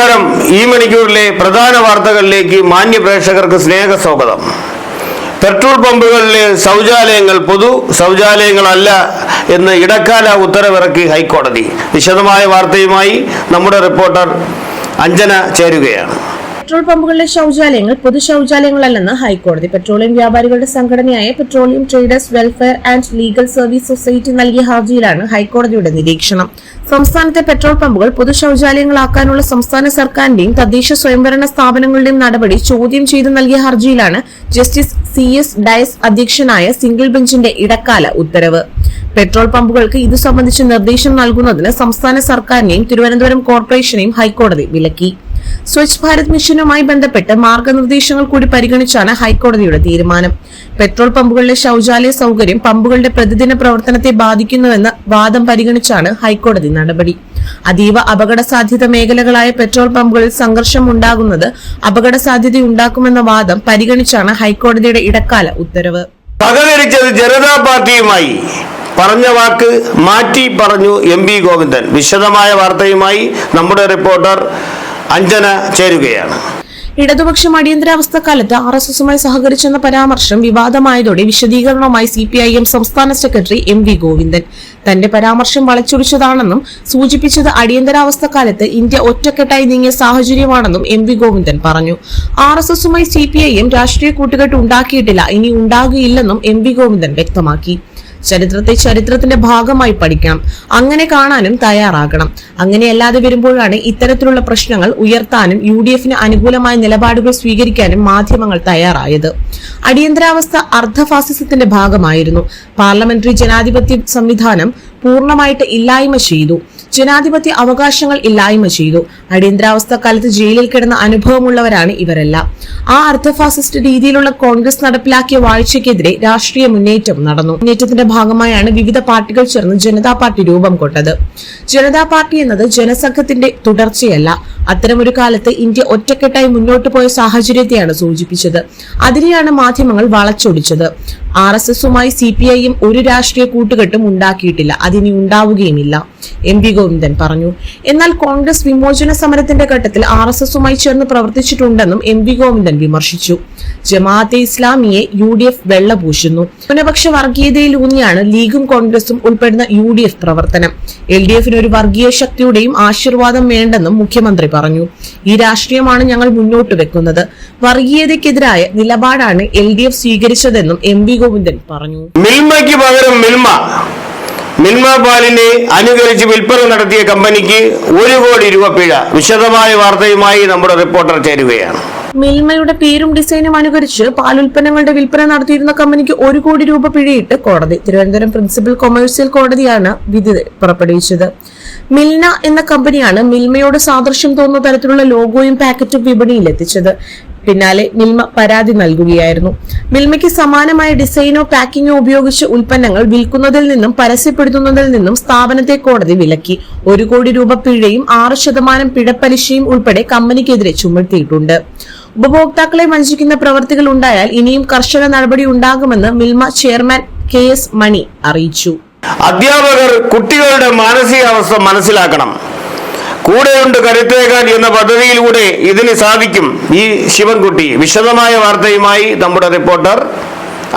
ഈ മണിക്കൂറിലെ പ്രധാന വാർത്തകളിലേക്ക് മാന്യ പ്രേക്ഷകർക്ക് സ്നേഹ സ്വാഗതം. പെട്രോൾ പമ്പുകളിലെ ശൗചാലയങ്ങൾ പൊതു ശൗചാലയങ്ങളല്ല എന്ന് ഇടക്കാല ഉത്തരവിറക്കി ഹൈക്കോടതി. വിശദമായ വാർത്തയുമായി നമ്മുടെ റിപ്പോർട്ടർ അഞ്ജന ചേരുകയാണ്. പെട്രോൾ പമ്പുകളിലെ ശൗചാലയങ്ങൾ പൊതു ശൗചാലയങ്ങളല്ലെന്ന് ഹൈക്കോടതി. പെട്രോളിയം വ്യാപാരികളുടെ സംഘടനയായ petroleum traders welfare and legal service society നൽകിയ ഹർജിയിലാണ് ഹൈക്കോടതിയുടെ നിരീക്ഷണം. സംസ്ഥാനത്തെ പെട്രോൾ പമ്പുകൾ പൊതു ശൌചാലയങ്ങളാക്കാനുള്ള സംസ്ഥാന സർക്കാരിന്റെയും തദ്ദേശ സ്വയംഭരണ സ്ഥാപനങ്ങളുടെയും നടപടി ചോദ്യം ചെയ്ത് നൽകിയ ഹർജിയിലാണ് ജസ്റ്റിസ് സി എസ് ഡയസ് അധ്യക്ഷനായ സിംഗിൾ ബെഞ്ചിന്റെ ഇടക്കാല ഉത്തരവ്. പെട്രോൾ പമ്പുകൾക്ക് ഇതു സംബന്ധിച്ച് നിർദ്ദേശം നൽകുന്നതിന് സംസ്ഥാന സർക്കാരിനെയും തിരുവനന്തപുരം കോർപ്പറേഷനെയും ഹൈക്കോടതി വിലക്കി. സ്വച്ഛ് ഭാരത് മിഷനുമായി ബന്ധപ്പെട്ട് മാർഗനിർദ്ദേശങ്ങൾ കൂടി പരിഗണിച്ചാണ് ഹൈക്കോടതിയുടെ തീരുമാനം. പെട്രോൾ പമ്പുകളിലെ ശൌചാലയ സൗകര്യം പമ്പുകളുടെ പ്രതിദിന പ്രവർത്തനത്തെ ബാധിക്കുന്നുവെന്ന വാദം പരിഗണിച്ചാണ് ഹൈക്കോടതി നടപടി. അതീവ അപകട സാധ്യത മേഖലകളായ പെട്രോൾ പമ്പുകളിൽ സംഘർഷം ഉണ്ടാകുന്നത് അപകട സാധ്യത ഉണ്ടാക്കുമെന്ന വാദം പരിഗണിച്ചാണ് ഹൈക്കോടതിയുടെ ഇടക്കാല ഉത്തരവ്. ജനതാ പാർട്ടിയുമായി പറഞ്ഞ വാക്ക് മാറ്റി പറഞ്ഞു എം വി ഗോവിന്ദൻ. വിശദമായ വാർത്തയുമായി നമ്മുടെ റിപ്പോർട്ടർ അഞ്ജന ചേരുകയാണ്. ഇടതുപക്ഷം അടിയന്തരാവസ്ഥ കാലത്ത് ആർ എസ് എസുമായി സഹകരിച്ചെന്ന പരാമർശം വിവാദമായതോടെ വിശദീകരണവുമായി സി പി ഐ എം സംസ്ഥാന സെക്രട്ടറി എം വി ഗോവിന്ദൻ. തന്റെ പരാമർശം വളച്ചൊടിച്ചതാണെന്നും സൂചിപ്പിച്ചത് അടിയന്തരാവസ്ഥ കാലത്ത് ഇന്ത്യ ഒറ്റക്കെട്ടായി നീങ്ങിയ സാഹചര്യമാണെന്നും എം വി ഗോവിന്ദൻ പറഞ്ഞു. ആർ എസ് എസുമായി സി പി ഐ എം രാഷ്ട്രീയ കൂട്ടുകെട്ട് ഉണ്ടാക്കിയിട്ടില്ല ഇനി ഉണ്ടാകുകയില്ലെന്നും എം വി ഗോവിന്ദൻ വ്യക്തമാക്കി. ചരിത്രത്തെ ചരിത്രത്തിന്റെ ഭാഗമായി പഠിക്കണം. അങ്ങനെ കാണാനും തയ്യാറാകണം. അങ്ങനെയല്ലാതെ വരുമ്പോഴാണ് ഇത്തരത്തിലുള്ള പ്രശ്നങ്ങൾ ഉയർത്താനും യു ഡി എഫിന് അനുകൂലമായ നിലപാടുകൾ സ്വീകരിക്കാനും മാധ്യമങ്ങൾ തയ്യാറായത്. അടിയന്തരാവസ്ഥ അർദ്ധഫാസിസത്തിന്റെ ഭാഗമായിരുന്നു. പാർലമെന്ററി ജനാധിപത്യ സംവിധാനം പൂർണമായിട്ട് ഇല്ലായ്മ ചെയ്തു. ജനാധിപത്യ അവകാശങ്ങൾ ഇല്ലായ്മ ചെയ്തു. അടിയന്തരാവസ്ഥ കാലത്ത് ജയിലിൽ കിടന്ന അനുഭവമുള്ളവരാണ് ഇവരെല്ലാം. ആ അർദ്ധഫാസിസ്റ്റ് രീതിയിലുള്ള കോൺഗ്രസ് നടപ്പിലാക്കിയ വാഴ്ചയ്ക്കെതിരെ രാഷ്ട്രീയ മുന്നേറ്റം നടന്നു. മുന്നേറ്റത്തിന്റെ ഭാഗമായാണ് വിവിധ പാർട്ടികൾ ചേർന്ന് ജനതാ പാർട്ടി രൂപം കൊണ്ടത്. ജനതാ പാർട്ടി എന്നത് ജനസംഘത്തിന്റെ തുടർച്ചയല്ല. അത്തരമൊരു കാലത്ത് ഇന്ത്യ ഒറ്റക്കെട്ടായി മുന്നോട്ട് പോയ സാഹചര്യത്തെയാണ് സൂചിപ്പിച്ചത്. അതിനെയാണ് മാധ്യമങ്ങൾ വളച്ചൊടിച്ചത്. ആർ എസ് എസുമായി സി പി ഐയും ഒരു രാഷ്ട്രീയ കൂട്ടുകെട്ടും ഉണ്ടാക്കിയിട്ടില്ല. അതിനി ഉണ്ടാവുകയുമില്ല. എം പി ഗോവിന്ദൻ പറഞ്ഞു. എന്നാൽ കോൺഗ്രസ് വിമോചന സമരത്തിന്റെ ഘട്ടത്തിൽ ആർ എസ് എസുമായി ചേർന്ന് പ്രവർത്തിച്ചിട്ടുണ്ടെന്നും എം വി ഗോവിന്ദൻ വിമർശിച്ചു. ജമാഅത്തെ ഇസ്ലാമിയെ യു ഡി എഫ് വെള്ളപൂശുന്നു. ന്യൂനപക്ഷ വർഗീയതയിലൂന്നിയാണ് ലീഗും കോൺഗ്രസും ഉൾപ്പെടുന്ന യു ഡി എഫ് പ്രവർത്തനം. എൽ ഡി എഫിന് ഒരു വർഗീയ ശക്തിയുടെയും ആശീർവാദം വേണ്ടെന്നും മുഖ്യമന്ത്രി പറഞ്ഞു. ഈ രാഷ്ട്രീയമാണ് ഞങ്ങൾ മുന്നോട്ട് വെക്കുന്നത്. വർഗീയതയ്ക്കെതിരായ നിലപാടാണ് എൽ ഡി എഫ് സ്വീകരിച്ചതെന്നും എം വി ഗോവിന്ദൻ പറഞ്ഞു. മിൽമയ്ക്ക് പകരം മിൽമ മിൽമ പാലിനെ അനുകരിച്ച് വിൽപ്പന നടത്തിയ കമ്പനിക്ക് ഒരു കോടി രൂപ പിഴ. വിശദമായ വാർത്തയുമായി നമ്മുടെ റിപ്പോർട്ടർ ചേരുകയാണ്. മിൽമയുടെ പേരും ഡിസൈനും അനുകരിച്ച് പാലുൽപ്പന്നങ്ങളുടെ വിൽപ്പന നടത്തിയിരുന്ന കമ്പനിക്ക് ഒരു കോടി രൂപ പിഴയിട്ട് കോടതി. തിരുവനന്തപുരം പ്രിൻസിപ്പൽ കൊമേഴ്സ്യൽ കോടതിയാണ് വിധി പുറപ്പെടുവിച്ചത്. മിൽന എന്ന കമ്പനിയാണ് മിൽമയോട് സാദൃശ്യം തോന്നുന്ന തരത്തിലുള്ള ലോഗോയും പാക്കറ്റും വിപണിയിൽ എത്തിച്ചത്. പിന്നാലെ മിൽമ പരാതി നൽകുകയായിരുന്നു. മിൽമയ്ക്ക് സമാനമായ ഡിസൈനോ പാക്കിങ്ങോ ഉപയോഗിച്ച് ഉൽപ്പന്നങ്ങൾ വിൽക്കുന്നതിൽ നിന്നും പരസ്യപ്പെടുത്തുന്നതിൽ നിന്നും സ്ഥാപനത്തെ കോടതി വിലക്കി. ഒരു കോടി രൂപ പിഴയും ആറ് ശതമാനം പിഴപ്പലിശയും ഉൾപ്പെടെ കമ്പനിക്കെതിരെ ചുമത്തിയിട്ടുണ്ട്. ഉപഭോക്താക്കളെ വഞ്ചിക്കുന്ന പ്രവർത്തികൾ ഉണ്ടായാൽ ഇനിയും കർശന നടപടി ഉണ്ടാകുമെന്ന് Milma chairman K S Mani അറിയിച്ചു. അധ്യാപകർ കുട്ടികളുടെ മാനസികാവസ്ഥ മനസ്സിലാക്കണം. കൂടെയുണ്ട് കരുത്തേകാൻ എന്ന പദ്ധതിയിലൂടെ ഇതിന് സാധിക്കും. ഈ ശിവൻകുട്ടി വിശദമായ വാർത്തയുമായി നമ്മുടെ റിപ്പോർട്ടർ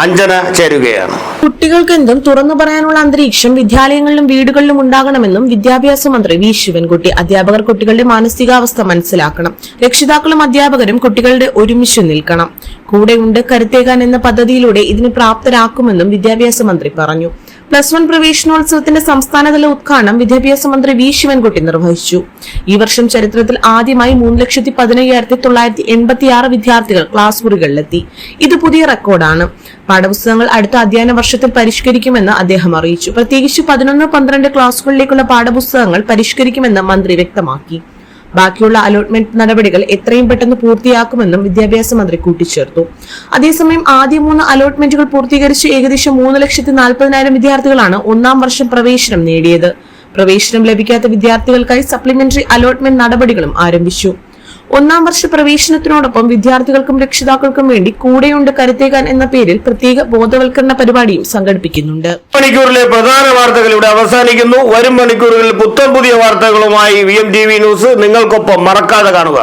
അഞ്ജന ചേരുകയാണ്. കുട്ടികൾക്ക് എന്തും തുറന്നു പറയാനുള്ള അന്തരീക്ഷം വിദ്യാലയങ്ങളിലും വീടുകളിലും ഉണ്ടാകണമെന്നും വിദ്യാഭ്യാസ മന്ത്രി വി. ശിവൻകുട്ടി അധ്യാപകർ കുട്ടികളുടെ മാനസികാവസ്ഥ മനസ്സിലാക്കണം. രക്ഷിതാക്കളും അധ്യാപകരും കുട്ടികളുടെ ഒരുമിച്ച് നിൽക്കണം. കൂടെയുണ്ട് കരുത്തേകാൻ എന്ന പദ്ധതിയിലൂടെ ഇതിന് പ്രാപ്തരാക്കുമെന്നും വിദ്യാഭ്യാസ മന്ത്രി പറഞ്ഞു. പ്ലസ് വൺ പ്രവേശനോത്സവത്തിന്റെ സംസ്ഥാനതല ഉദ്ഘാടനം വിദ്യാഭ്യാസ മന്ത്രി വി ശിവൻകുട്ടി നിർവഹിച്ചു. ഈ വർഷം ചരിത്രത്തിൽ ആദ്യമായി മൂന്ന് ലക്ഷത്തി പതിനയ്യായിരത്തി തൊള്ളായിരത്തി എൺപത്തി ആറ് വിദ്യാർത്ഥികൾ ക്ലാസ് മുറികളിലെത്തി. ഇത് പുതിയ റെക്കോർഡാണ്. പാഠപുസ്തകങ്ങൾ അടുത്ത അധ്യയന വർഷത്തിൽ പരിഷ്കരിക്കുമെന്ന് അദ്ദേഹം അറിയിച്ചു. പ്രത്യേകിച്ച് പതിനൊന്ന് പന്ത്രണ്ട് ക്ലാസുകളിലേക്കുള്ള പാഠപുസ്തകങ്ങൾ പരിഷ്കരിക്കുമെന്ന് മന്ത്രി വ്യക്തമാക്കി. ബാക്കിയുള്ള അലോട്ട്മെന്റ് നടപടികൾ എത്രയും പെട്ടെന്ന് പൂർത്തിയാക്കുമെന്നും വിദ്യാഭ്യാസ മന്ത്രി കൂട്ടിച്ചേർത്തു. അതേസമയം ആദ്യ മൂന്ന് അലോട്ട്മെന്റുകൾ പൂർത്തീകരിച്ച് ഏകദേശം മൂന്ന് ലക്ഷത്തി നാൽപ്പതിനായിരം വിദ്യാർത്ഥികളാണ് ഒന്നാം വർഷം പ്രവേശനം നേടിയത്. പ്രവേശനം ലഭിക്കാത്ത വിദ്യാർത്ഥികൾക്കായി സപ്ലിമെന്ററി അലോട്ട്മെന്റ് നടപടികളും ആരംഭിച്ചു. ഒന്നാം വർഷ പ്രവേശനത്തിനോടൊപ്പം വിദ്യാർത്ഥികൾക്കും രക്ഷിതാക്കൾക്കും വേണ്ടി കൂടെയുണ്ട് കരുത്തേകാൻ എന്ന പേരിൽ പ്രത്യേക ബോധവൽക്കരണ പരിപാടിയും സംഘടിപ്പിക്കുന്നുണ്ട്. മണിക്കൂറിലെ പ്രധാന വാർത്തകൾ ഇവിടെ അവസാനിക്കുന്നു. വരും മണിക്കൂറുകളിൽ പുത്തൻ പുതിയ വാർത്തകളുമായി V M T V news നിങ്ങൾക്കൊപ്പം. മറക്കാതെ കാണുക.